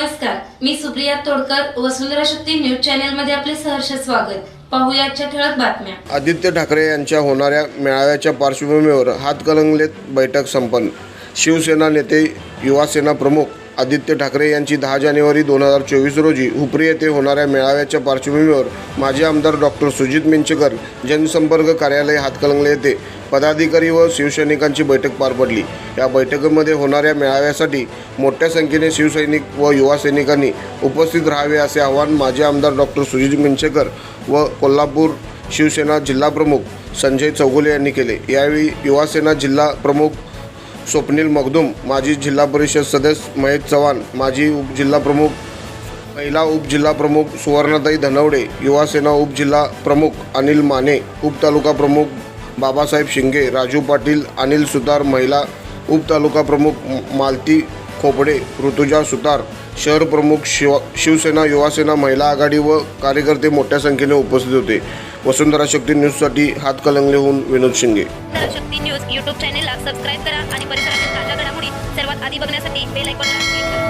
नमस्कार मी सुप्रिया तोडकर वसुंधरा शक्ती न्यूज चॅनलमध्ये आपले सहर्ष स्वागत. पाहूया ठळक बातम्या. आदित्य ठाकरे यांच्या होणाऱ्या मेळाव्याच्या पार्श्वभूमीवर हातकलंगलेत बैठक संपन्न. शिवसेना नेते युवासेना प्रमुख आदित्य ठाकरे यांची दहा जानेवारी दोन हजार चोवीस रोजी हुपरी येथे होणाऱ्या मेळाव्याच्या पार्श्वभूमीवर माजी आमदार डॉक्टर सुजित मिंचकर जनसंपर्क कार्यालय हातकलंगले येथे पदाधिकारी व शिवसैनिकांची बैठक पार पडली. या बैठकीमध्ये होणाऱ्या मेळाव्यासाठी मोठ्या संख्येने शिवसैनिक व युवा सैनिकांनी उपस्थित राहावे असे आवाहन माजी आमदार डॉक्टर सुजित मिंचकर व कोल्हापूर शिवसेना जिल्हाप्रमुख संजय चौगुले यांनी केले. यावेळी युवासेना जिल्हा प्रमुख स्वप्नील मगदूम माजी जिल्हा परिषद सदस्य महेश चव्हाण माजी उपजिल्हाप्रमुख महिला उपजिल्हाप्रमुख सुवर्णाताई धनवडे युवासेना उपजिल्हा प्रमुख अनिल माने उपतालुका प्रमुख बाबासाहेब शिंगे राजू पाटील अनिल सुतार महिला उपतालुका प्रमुख मालती खोपडे ऋतुजा सुतार शहर प्रमुख शिव शिवसेना युवासेना महिला आघाडी व कार्यकर्ते मोठ्या संख्येने उपस्थित होते. वसुंधरा शक्ती न्यूजसाठी हातकलंगलेहून विनोद शिंगे शक्ती न्यूज यूट्यूब चॅनेलला सबस्क्राईब करा आणि परिसरातील ताज्या घडामोडी सर्वात आधी बघण्यासाठी बेल आयकॉनला क्लिक करा.